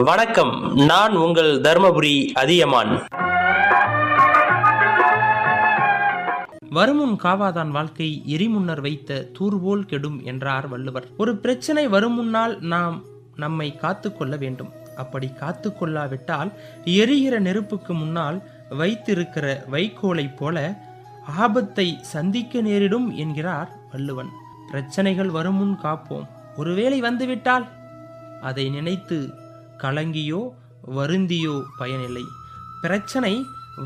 வணக்கம். நான் உங்கள் தர்மபுரி அதியமான். வருமுன் காவாதான் வாழ்க்கை எரிமுன்னர் வைத்த தூர்போல் கெடும் என்றார் வள்ளுவர். ஒரு பிரச்சனை வருமுன்னால் நாம் நம்மை காத்துக்கொள்ள வேண்டும். அப்படி காத்துக்கொள்ளாவிட்டால் எரிகிற நெருப்புக்கு முன்னால் வைத்திருக்கிற வைக்கோலைப் போல ஆபத்தை சந்திக்க நேரிடும் என்கிறார் வள்ளுவன். பிரச்சனைகள் வருமுன் காப்போம். ஒருவேளை வந்துவிட்டால் அதை நினைத்து கலங்கியோ வருந்தியோ பயனில்லை. பிரச்சனை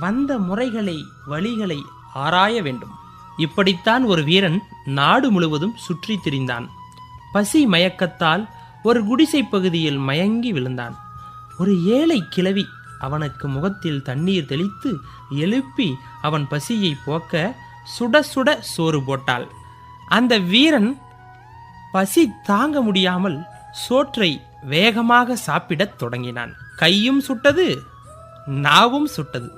வந்த முறைகளை வழிகளை ஆராய வேண்டும். இப்படித்தான் ஒரு வீரன் நாடு முழுவதும் சுற்றி திரிந்தான். பசி மயக்கத்தால் ஒரு குடிசை பகுதியில் மயங்கி விழுந்தான். ஒரு ஏழை கிழவி அவனுக்கு முகத்தில் தண்ணீர் தெளித்து எழுப்பி அவன் பசியை போக்க சுட சுட சோறு போட்டாள். அந்த வீரன் பசி தாங்க முடியாமல் சோற்றை வேகமாக சாப்பிடத் தொடங்கினான். கையும் சுட்டது நாவும் சுட்டது.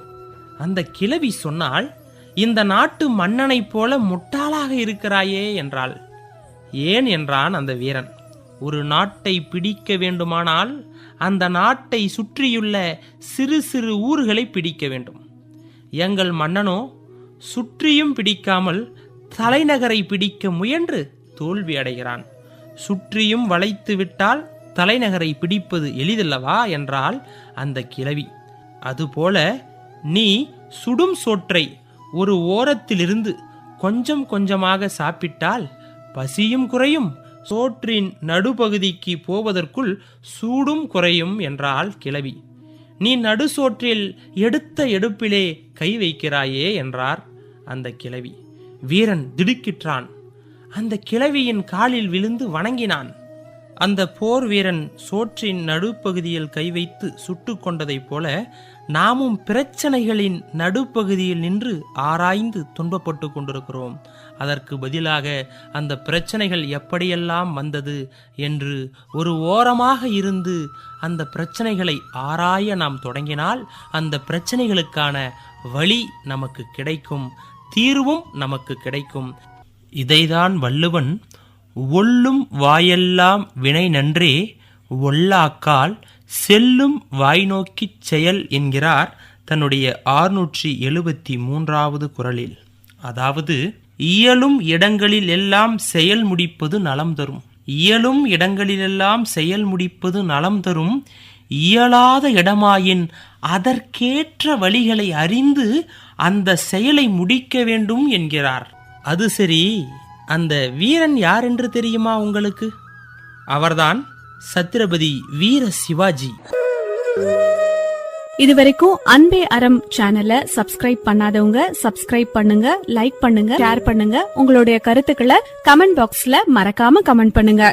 அந்த கிழவி சொன்னால் இந்த நாட்டு மன்னனைப் போல முட்டாளாக இருக்கிறாயே என்றாள். ஏன் என்றான் அந்த வீரன். ஒரு நாட்டை பிடிக்க வேண்டுமானால் அந்த நாட்டை சுற்றியுள்ள சிறு சிறு ஊர்களை பிடிக்க வேண்டும். எங்கள் மன்னனோ சுற்றியும் பிடிக்காமல் தலைநகரை பிடிக்க முயன்று தோல்வி அடைகிறான். சுற்றியும் வளைத்து விட்டால் தலைநகரை பிடிப்பது எளிதல்லவா என்றால் அந்த கிழவி. அதுபோல நீ சுடும் சோற்றை ஒரு ஓரத்திலிருந்து கொஞ்சம் கொஞ்சமாக சாப்பிட்டால் பசியும் குறையும் சோற்றின் நடுபகுதிக்கு போவதற்குள் சூடும் குறையும் என்றால் கிழவி. நீ நடுசோற்றில் எடுத்த எடுப்பிலே கை வைக்கிறாயே என்றார் அந்த கிழவி. வீரன் திடுக்கிற்றான். அந்த கிழவியின் காலில் விழுந்து வணங்கினான். அந்த போர் வீரன் சோற்றின் நடுப்பகுதியில் கை வைத்து சுட்டு கொண்டதைப் போல நாமும் பிரச்சனைகளின் நடுப்பகுதியில் நின்று ஆராய்ந்து துன்பப்பட்டு கொண்டிருக்கிறோம். அதற்கு பதிலாக அந்த பிரச்சனைகள் எப்படியெல்லாம் வந்தது என்று ஒரு ஓரமாக இருந்து அந்த பிரச்சனைகளை ஆராய நாம் தொடங்கினால் அந்த பிரச்சனைகளுக்கான வழி நமக்கு கிடைக்கும் தீர்வும் நமக்கு கிடைக்கும். இதைதான் வள்ளுவன் ஒல்லும் வாயெல்லாம் வினை நன்றே ஒல்லாக்கால் செல்லும் வாய் நோக்கிச் செயல் என்கிறார் தன்னுடைய ஆறுநூற்றி எழுபத்தி மூன்றாவது குரலில். அதாவது இயலும் இடங்களில் எல்லாம் செயல் முடிப்பது நலம் தரும். இயலும் இடங்களிலெல்லாம் செயல் முடிப்பது நலம் தரும். இயலாத இடமாயின் அதற்கேற்ற வழிகளை அறிந்து அந்த செயலை முடிக்க வேண்டும் என்கிறார். அது சரி. அந்த வீரன் யார் என்று தெரியுமா உங்களுக்கு? அவர்தான் சத்ரபதி வீர சிவாஜி. இதுவரைக்கும் அன்பே அறம் சேனலை சப்ஸ்கிரைப் பண்ணாதவங்க சப்ஸ்கிரைப் பண்ணுங்க லைக் பண்ணுங்க ஷேர் பண்ணுங்க. உங்களுடைய கருத்துக்களை கமெண்ட் பாக்ஸ்ல மறக்காம கமெண்ட் பண்ணுங்க.